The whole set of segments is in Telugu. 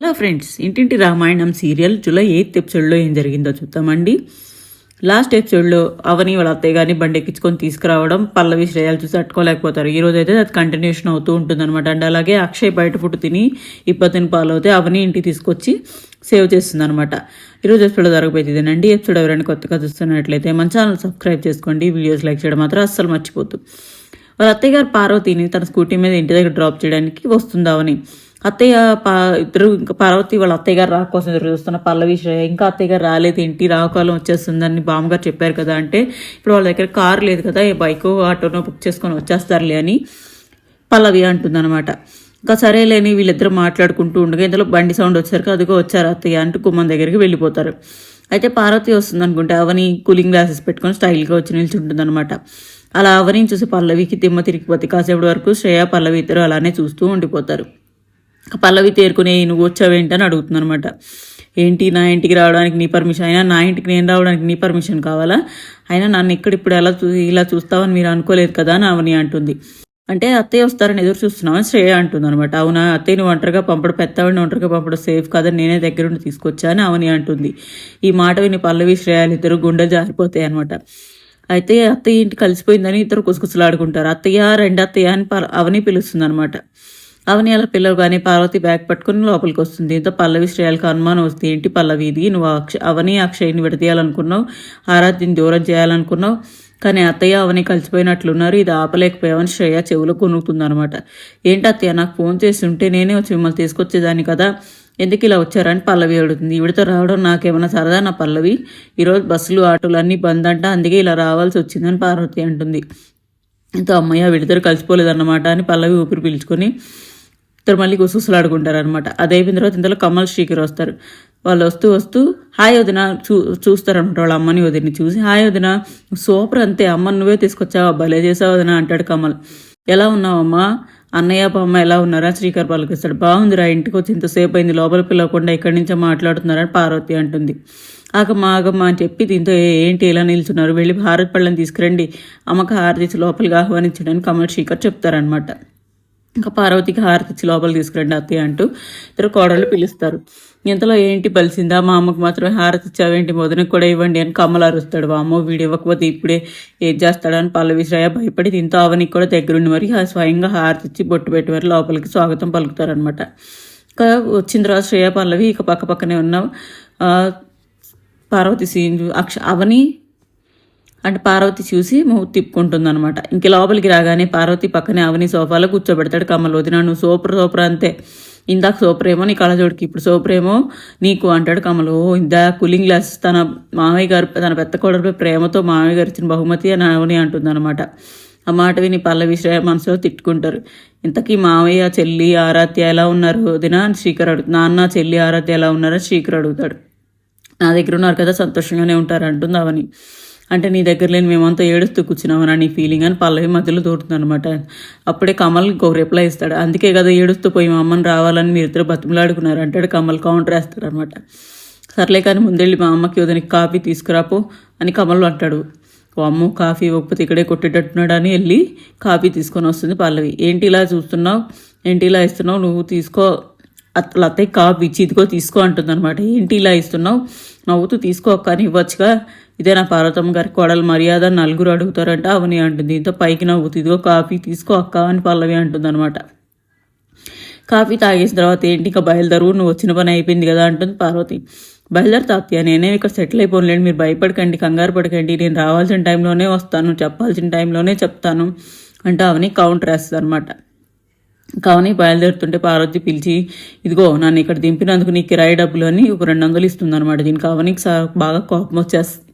హలో ఫ్రెండ్స్ ఇంటింటి రామాయణం సీరియల్ జూలై ఎయిత్ ఎపిసోడ్లో ఏం జరిగిందో చూద్దామండి. లాస్ట్ ఎపిసోడ్లో అవని వాళ్ళ అత్తయ్య గారిని బండి ఎక్కించుకొని తీసుకురావడం పల్లవి శ్రేయాలు చూసి అట్టుకోలేకపోతారు ఈ రోజైతే అయితే అది కంటిన్యూషన్ అవుతూ ఉంటుంది అనమాట అండ్ అలాగే అక్షయ్ బయట ఫుడ్ తిని ఇబ్బందిని పాలవుతే అవని ఇంటికి తీసుకొచ్చి సేవ్ చేస్తుంది అనమాట ఈరోజు ఎపిసోడ్ జరగబోయేది ఇదేనండి. ఎపిసోడ్ ఎవరైనా కొత్తగా చూస్తున్నట్లయితే మన ఛానల్ సబ్స్క్రైబ్ చేసుకోండి. వీడియోస్ లైక్ చేయడం మాత్రం అస్సలు మర్చిపోద్దు. వాళ్ళ అత్తయ్య గారు పార్వతిని తన స్కూటీ మీద ఇంటి దగ్గర డ్రాప్ చేయడానికి వస్తుంది అవని. అత్తయ్య ఇద్దరు ఇంకా పార్వతి వాళ్ళ అత్తయ్య గారు రా కోసం ఎదురు చూస్తున్న పల్లవి శ్రేయ ఇంకా అత్తయ్య గారు రాలేదు ఇంటి రాకాలం వచ్చేస్తుందని బామ్మగారు చెప్పారు కదా అంటే ఇప్పుడు వాళ్ళ దగ్గర కారు లేదు కదా ఏ బైక్ ఆటోనో బుక్ చేసుకొని వచ్చేస్తారులే అని పల్లవి అంటుందన్నమాట. ఇంకా సరేలేని వీళ్ళిద్దరు మాట్లాడుకుంటూ ఉండగా ఇందులో బండి సౌండ్ వచ్చారు అదిగో వచ్చారు అత్తయ్య అంటూ కుమ్మం దగ్గరికి వెళ్ళిపోతారు. అయితే పార్వతి వస్తుంది అనుకుంటే అవని కూలింగ్ గ్లాసెస్ పెట్టుకొని స్టైల్గా వచ్చి నిల్చుంటుందన్నమాట. అలా అవని చూసి పల్లవికి తిమ్మ తిరిగిపోతే కాసేపటి వరకు శ్రేయ పల్లవి ఇద్దరు అలానే చూస్తూ ఉండిపోతారు. పల్లవి తేరుకునే నువ్వు వచ్చావేంటి అని అడుగుతుంది అనమాట ఏంటి నా ఇంటికి రావడానికి నీ పర్మిషన్ అయినా నా ఇంటికి నేను రావడానికి నీ పర్మిషన్ కావాలా? అయినా నన్ను ఇక్కడ ఇప్పుడు ఎలా చూ ఇలా చూస్తావని మీరు అనుకోలేదు కదా అని అవని అంటుంది. అంటే అత్తయ్య వస్తారని ఎదురు చూస్తున్నామని శ్రేయ అంటుంది అనమాట అవునా అత్తయ్యని ఒంటరిగా పంపడం పెద్దవాడిని ఒంటరిగా పంపడం సేఫ్ కాదని నేనే దగ్గరుండి తీసుకొచ్చాను అవని అంటుంది. ఈ మాట విని పల్లవి శ్రేయాలు ఇద్దరు గుండె జారిపోతాయి అనమాట అయితే అత్తయ్య ఇంటి కలిసిపోయిందని ఇద్దరు కుసకుసలాడుకుంటారు. అత్తయ్య రెండు అత్తయ్య అని ప- అవని పిలుస్తుంది అనమాట అవని అలా పిలవగానే పార్వతి బ్యాగ్ పట్టుకుని లోపలికి వస్తుంది. దీంతో పల్లవి శ్రేయాలకు అనుమానం వస్తుంది ఏంటి పల్లవి ఇది నువ్వు అక్ష అవని అక్షయ్ని విడదీయాలనుకున్నావు ఆరాధ్యని దూరం చేయాలనుకున్నావు కానీ అత్తయ్య అవని కలిసిపోయినట్లున్నారు ఇది ఆపలేకపోయావని శ్రేయ చెవులో కొనుక్కుతుందనమాట అనమాట ఏంటి అత్తయ్య నాకు ఫోన్ చేసి ఉంటే నేనే వచ్చి మిమ్మల్ని తీసుకొచ్చేదాన్ని కదా? ఎందుకు ఇలా వచ్చారని పల్లవి అడుగుతుంది. ఈవిడతో రావడం నాకేమైనా సరదా నా పల్లవి? ఈరోజు బస్సులు ఆటోలు అన్నీ బంద్ అంట అందుకే ఇలా రావాల్సి వచ్చిందని పార్వతి అంటుంది. ఇంత అమ్మయ్య వీడిద్దరు కలిసిపోలేదన్నమాట అని పల్లవి ఊపిరి పీల్చుకొని ఇద్దరు మళ్ళీ గుసగుసలాడుకుంటారు అనమాట అది అయిపోయిన తర్వాత ఇంతలో కమల్ శ్రీకర్ వస్తారు. వాళ్ళు వస్తూ వస్తూ హాయ్ వదిన చూ చూస్తారనమాట వాళ్ళ అమ్మని వదిని చూసి. హాయ్ వదిన సూపర్ అంతే అమ్మ నువ్వే తీసుకొచ్చావా? భలే చేసావు వదిన అంటాడు కమల్. ఎలా ఉన్నావమ్మా? అన్నయ్య బామ్మ ఎలా ఉన్నారా? శ్రీకర్ పలకిస్తాడు బాగుందిరా ఇంటికి వచ్చి ఇంతసేపు అయింది లోపల పిలవకుండా ఇక్కడి నుంచే మాట్లాడుతున్నారని పార్వతి అంటుంది. ఆగమ్మ ఆగమ్మ అని చెప్పి దీంతో ఏంటి ఇలా నిల్చున్నారు? వెళ్ళి భారత్ పళ్ళని తీసుకురండి. అమ్మకు హారతి లోపలికి ఆహ్వానించడానికి కమల్ శ్రీకర్ చెప్తారనమాట ఇంకా పార్వతికి హారతి ఇచ్చి లోపల తీసుకురండి అత్తయ్య అంటూ ఇద్దరు కోడళ్ళు పిలుస్తారు. ఇంతలో ఏంటి పలిసిందా మా అమ్మకు మాత్రమే హారతి ఇచ్చావేంటి? మొదనకు కూడా ఇవ్వండి అని కమ్మలు అరుస్తాడు. మా అమ్మ వీడు ఇవ్వకపోతే ఇప్పుడే ఏం చేస్తాడని పల్లవి శ్రేయ భయపడి దీంతో అవనికి కూడా దగ్గరుండి మరి స్వయంగా హారతి ఇచ్చి బొట్టు పెట్టి మరి లోపలికి స్వాగతం పలుకుతారనమాట ఇంకా వచ్చిన తర్వాత శ్రేయ పల్లవి ఇక పక్క పక్కనే ఉన్న. పార్వతి సీన్ అక్ష అవని అంటే పార్వతి చూసి మూవ్ తిప్పుకుంటుందనమాట ఇంక లోపలికి రాగానే పార్వతి పక్కనే అవని సోఫాలో కూర్చోబెడతాడు కమ్మలు వదిన నువ్వు సూపర్ సూపర్ అంతే. ఇందాక సూపర్ నీ కళ్ళజోడికి ఇప్పుడు సూపర్ నీకు అంటాడు కమలు. ఓ ఇందా కూలింగ్ గ్లాస్ తన మామయ్య గారు తన పెద్ద కోడలపై ప్రేమతో మామయ్య గారు ఇచ్చిన బహుమతి అని అవని అంటుందన్నమాట. ఆ మాట విని పల్లవి శ్రేయ మనసులో తిట్టుకుంటారు. ఇంతకీ మామయ్య చెల్లి ఆరాధ్య ఎలా ఉన్నారు వదిన? అని శ్రీకర్ అడుగు నాన్న చెల్లి ఆరాధ్య ఎలా ఉన్నారని శ్రీకర్ అడుగుతాడు. నా దగ్గర ఉన్నారు కదా సంతోషంగానే ఉంటారు అంటుంది అవని. అంటే నీ దగ్గర లేని మేమంతా ఏడుస్తూ కూర్చున్నామని నీ ఫీలింగ్ అని పల్లవి మధ్యలో దూరుతుంది అనమాట అప్పుడే కమల్ ఇంకో రిప్లై ఇస్తాడు. అందుకే కదా ఏడుస్తూ పోయి మా అమ్మని రావాలని మీరు ఇద్దరు బతిమలాడుకున్నారు అంటాడు. కమల్ కౌంటర్ వేస్తాడు అనమాట సర్లే కానీ ముందెళ్ళి మా అమ్మకి వదినికి కాఫీ తీసుకురాపో అని కమల్ అంటాడు. ఓ కాఫీ ఇవ్వకపోతే ఇక్కడే కొట్టేటట్టున్నాడు అని వెళ్ళి కాఫీ తీసుకొని వస్తుంది పల్లవి. ఏంటి ఇలా చూస్తున్నావు? ఏంటి ఇలా ఇస్తున్నావు? నువ్వు తీసుకో. అట్లా అత్తయ్య కాఫీ ఇచ్చి ఇదిగో తీసుకో అంటుందన్నమాట. ఏంటి ఇలా ఇస్తున్నావు? నవ్వుతూ తీసుకో కానీ ఇవ్వచ్చుగా. ఇదే నా పార్వతమ్మ గారి కోడలు మర్యాద నలుగురు అడుగుతారంట అవని అంటుంది. దీంతో పైకి నవ్వుతూ ఇదిగో కాఫీ తీసుకో అక్క అని పల్లవి అంటుందన్నమాట. కాఫీ తాగేసిన తర్వాత ఏంటి ఇంకా బయలుదేరు నువ్వు వచ్చిన పని అయిపోయింది కదా అంటుంది పార్వతి. బయలుదేరు తాత్య నేనే ఇక్కడ సెటిల్ అయిపోలేండి మీరు భయపడకండి కంగారు పడకండి నేను రావాల్సిన టైంలోనే వస్తాను చెప్పాల్సిన టైంలోనే చెప్తాను అంటే అవని కౌంటర్ వేస్తుంది అనమాట కావని బయలుదేరుతుంటే పార్వతి పిలిచి ఇదిగో నన్ను ఇక్కడ దింపినందుకు నీ కిరాయి డబ్బులు అని ఒక రెండు వందలు ఇస్తుంది అనమాట దీనికి అవనికి సా- బాగా కోపం వచ్చేస్తుంది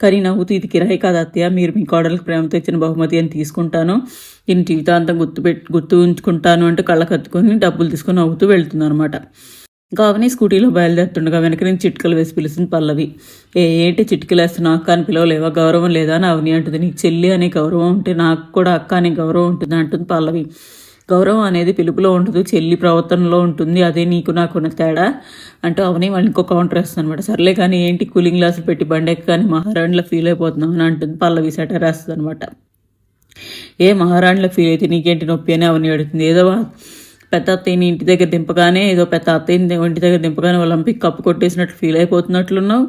కానీ నవ్వుతూ ఇది కిరాయి కాదు అత్తయ్య. మీరు మీ కోడలకు ప్రేమతో ఇచ్చిన బహుమతి అని తీసుకుంటాను. దీన్ని జీవితాంతం గుర్తు పెట్టి గుర్తు ఉంచుకుంటాను అంటే కళ్ళ కత్తుకొని డబ్బులు తీసుకొని నవ్వుతూ వెళ్తుంది అనమాట కావని స్కూటీలో బయలుదేరుతుండగా వెనక నుంచి చిట్కలు వేసి పిలుస్తుంది పల్లవి. ఏ ఏంటి చిట్కలు వేస్తున్నావు అక్క అని పిలవలేవా? గౌరవం లేదా? అని అవని అంటుంది. నీకు చెల్లి అనే గౌరవం ఉంటే నాకు కూడా అక్క అనే గౌరవం ఉంటుంది అంటుంది పల్లవి. గౌరవం అనేది పిలుపులో ఉండదు చెల్లి ప్రవర్తనలో ఉంటుంది అదే నీకు నాకున్న తేడా అంటూ అవని వాళ్ళు ఇంకో కౌంటర్ వేస్తుంది అనమాట సర్లే కానీ ఏంటి కూలింగ్ గ్లాసులు పెట్టి బండెక్కి కానీ మహారాణిలో ఫీల్ అయిపోతున్నావు అని అంటుంది పల్లవి సెటర్ వేస్తుంది అనమాట ఏ మహారాణిలో ఫీల్ అయితే నీకేంటి నొప్పి అని అవని అడుగుతుంది. ఏదో పెద్ద అత్తయ్యని ఇంటి దగ్గర దింపగానే ఏదో పెద్ద అత్తయ్యని ఇంటి దగ్గర దింపగానే ఒలింపిక్ కప్పు కొట్టేసినట్లు ఫీల్ అయిపోతున్నట్లున్నావు.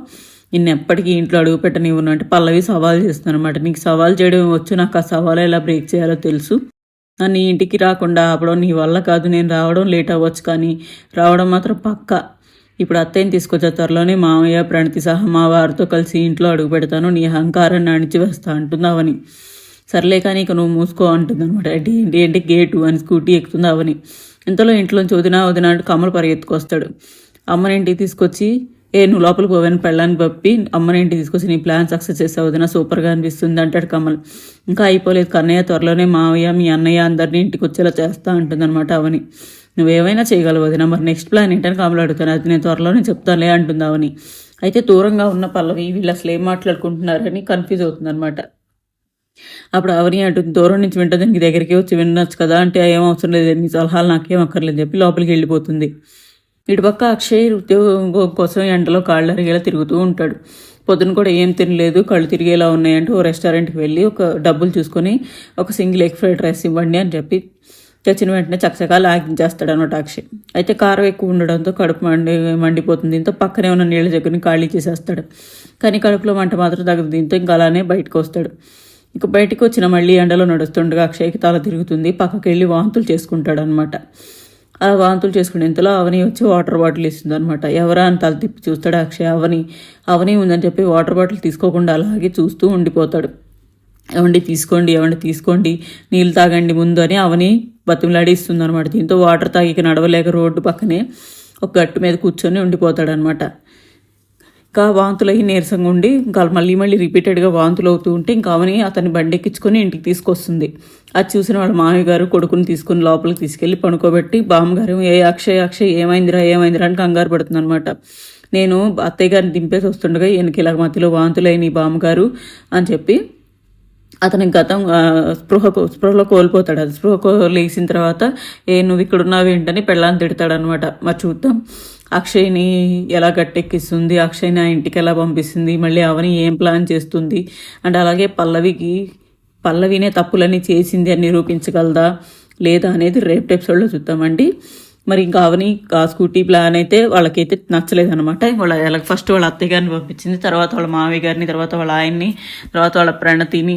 నిన్ను ఎప్పటికీ ఇంట్లో అడుగు పెట్టనివ్వను అంటే పల్లవి సవాల్ చేస్తున్నాను అనమాట నీకు సవాల్ చేయడం వచ్చు నాకు ఆ సవాల్ ఎలా బ్రేక్ చేయాలో తెలుసు. నన్ను ఇంటికి రాకుండా ఆపడం నీ వల్ల కాదు నేను రావడం లేట్ అవ్వచ్చు కానీ రావడం మాత్రం పక్కా. ఇప్పుడు అత్తయ్యని తీసుకొచ్చే త్వరలోనే మామయ్య ప్రణతి సహా మా వారితో కలిసి ఇంట్లో అడుగు పెడతాను నీ అహంకారాన్ని అణిచివేస్తా అంటున్నావని సర్లే కానీ ఇక నువ్వు మూసుకో అంటుంది అనమాట ఏంటి ఏంటి గేటు అని స్కూటీ ఎక్కుతున్నావని అవని ఇంతలో ఇంట్లోంచి వదినా వదినా అంటూ కమలు పరిగెత్తుకొస్తాడు. అమ్మని ఇంటికి తీసుకొచ్చి ఏ నువ్వు లోపలికి పోవని పెళ్ళాన్ని పప్పి అమ్మని ఇంటికి తీసుకొచ్చి నీ ప్లాన్ సక్సెస్ చేసావు వదిన సూపర్గా అనిపిస్తుంది అంటాడు కమల్. ఇంకా అయిపోలేదు. కన్నయ్య త్వరలోనే మావయ్య మీ అన్నయ్య అందరినీ ఇంటికి వచ్చేలా చేస్తా అంటుందన్నమాట అవని. నువ్వేమైనా చేయగలవు వదిన మరి నెక్స్ట్ ప్లాన్ ఏంటని కమలు అడుగుతాను అది నేను త్వరలోనే చెప్తానులే అంటుంది అవని. అయితే దూరంగా ఉన్న పల్లవి వీళ్ళు అసలు ఏం మాట్లాడుకుంటున్నారని కన్ఫ్యూజ్ అవుతుందన్నమాట. అప్పుడు అవని అంటుంది దూరం నుంచి వింటుంది నీకు దగ్గరికి వచ్చి వినొచ్చు కదా అంటే ఏం అవసరం లేదు. నీ సలహాలు నాకేం అక్కర్లేదు చెప్పి లోపలికి వెళ్ళిపోతుంది. ఇటుపక్క అక్షయ్ ఉద్యోగం కోసం ఎండలో కాళ్ళు అరిగేలా తిరుగుతూ ఉంటాడు. పొద్దున కూడా ఏం తినలేదు కళ్ళు తిరిగేలా ఉన్నాయంటూ ఓ రెస్టారెంట్కి వెళ్ళి ఒక డబ్బులు చూసుకొని ఒక సింగిల్ ఎగ్ ఫ్రైడ్ రైస్ ఇవ్వండి అని చెప్పి తెచ్చిన వెంటనే చక్కచకా ఆగించేస్తాడు అనమాట అక్షయ్. అయితే కారం ఎక్కువ ఉండడంతో కడుపు మండి మండిపోతుంది. దీంతో పక్కనే ఉన్న నీళ్ళ దగ్గరని ఖాళీ చేసేస్తాడు. కానీ కడుపులో మంట మాత్రం తగ్గదు. దీంతో ఇంకా అలానే బయటకు వస్తాడు. ఇక బయటికి వచ్చిన మళ్ళీ ఎండలో నడుస్తుండగా అక్షయ్కి తల తిరుగుతుంది. పక్కకి వెళ్ళి వాంతులు చేసుకుంటాడు అనమాట ఆ వాంతులు చేసుకుని ఇంతలో అవని వచ్చి వాటర్ బాటిల్ ఇస్తుంది అనమాట ఎవరా అని తల తిప్పి చూస్తాడు అక్షయ్. అవని అవని ఉందని చెప్పి వాటర్ బాటిల్ తీసుకోకుండా అలాగే చూస్తూ ఉండిపోతాడు. ఏమండి తీసుకోండి ఏమండి తీసుకోండి నీళ్ళు తాగండి ముందు అని అవని బతిమలాడిస్తుంది అనమాట దీంతో వాటర్ తాగిక నడవలేక రోడ్డు పక్కనే ఒక గట్టు మీద కూర్చొని ఉండిపోతాడనమాట ఇంకా వాంతులు అయ్యి నీరసంగా ఉండి ఇంకా మళ్ళీ మళ్ళీ రిపీటెడ్గా వాంతులు అవుతూ ఉంటే ఇంకా అవని అతన్ని బండి ఎక్కించుకొని ఇంటికి తీసుకొస్తుంది. అది చూసిన వాళ్ళ మామయ్య గారు కొడుకుని తీసుకుని లోపలికి తీసుకెళ్ళి పడుకోబెట్టి బామ్మగారు ఏ అక్షయ్ అక్షయ్ ఏమైందిరా ఏమైందిరా అని కంగారు పడుతుంది అనమాట నేను అత్తయ్య గారిని దింపేసి వస్తుండగా ఈయనకి ఇలా మధ్యలో వాంతులైన ఈ బామ్మగారు అని చెప్పి అతని గతం స్పృహ స్పృహలో కోల్పోతాడు. అది స్పృహ కో- లేచిన తర్వాత ఏ నువ్వు ఇక్కడ ఉన్నావు ఏంటని పెళ్ళాన్ని తిడతాడనమాట మరి చూద్దాం. అక్షయ్ని ఎలా గట్టెక్కిస్తుంది అక్షయ్ని ఆ ఇంటికి ఎలా పంపిస్తుంది మళ్ళీ అవని ఏం ప్లాన్ చేస్తుంది? అండ్ అలాగే పల్లవికి పల్లవినే తప్పులని చేసింది అని నిరూపించగలదా లేదా అనేది రేపు ఎపిసోడ్లో చూద్దామండి. మరి ఇంకా అవని ఆ స్కూటీ ప్లాన్ అయితే వాళ్ళకైతే నచ్చలేదనమాట వాళ్ళ వాళ్ళకి ఫస్ట్ వాళ్ళ అత్తయ్య గారిని పంపించింది తర్వాత వాళ్ళ మామయ్య గారిని తర్వాత వాళ్ళ ఆయన్ని తర్వాత వాళ్ళ ప్రణతిని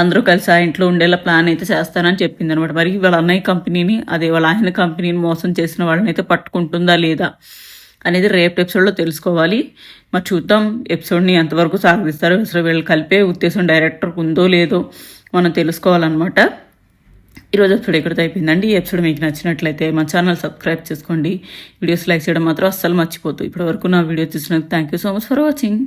అందరూ కలిసి ఆ ఇంట్లో ఉండేలా ప్లాన్ అయితే చేస్తానని చెప్పింది అనమాట మరి వాళ్ళ అన్నయ్య కంపెనీని అదే వాళ్ళ ఆయన కంపెనీని మోసం చేసిన వాళ్ళని అయితే పట్టుకుంటుందా లేదా? అనేది రేపు ఎపిసోడ్లో తెలుసుకోవాలి. మరి చూద్దాం ఎపిసోడ్ని ఎంతవరకు సాగదిస్తారో అసలు వీళ్ళు కలిపే ఉద్దేశం డైరెక్టర్కి ఉందో లేదో మనం తెలుసుకోవాలన్నమాట. ఈరోజు ఎపిసోడ్ ఎక్కడితో అయిపోయిందండి. ఈ ఎపిసోడ్ మీకు నచ్చినట్లయితే మా ఛానల్ సబ్స్క్రైబ్ చేసుకోండి. వీడియోస్ లైక్ చేయడం మాత్రం అస్సలు మర్చిపోతుంది ఇప్పటివరకు నా వీడియో చూసినందుకు thank you so much for watching.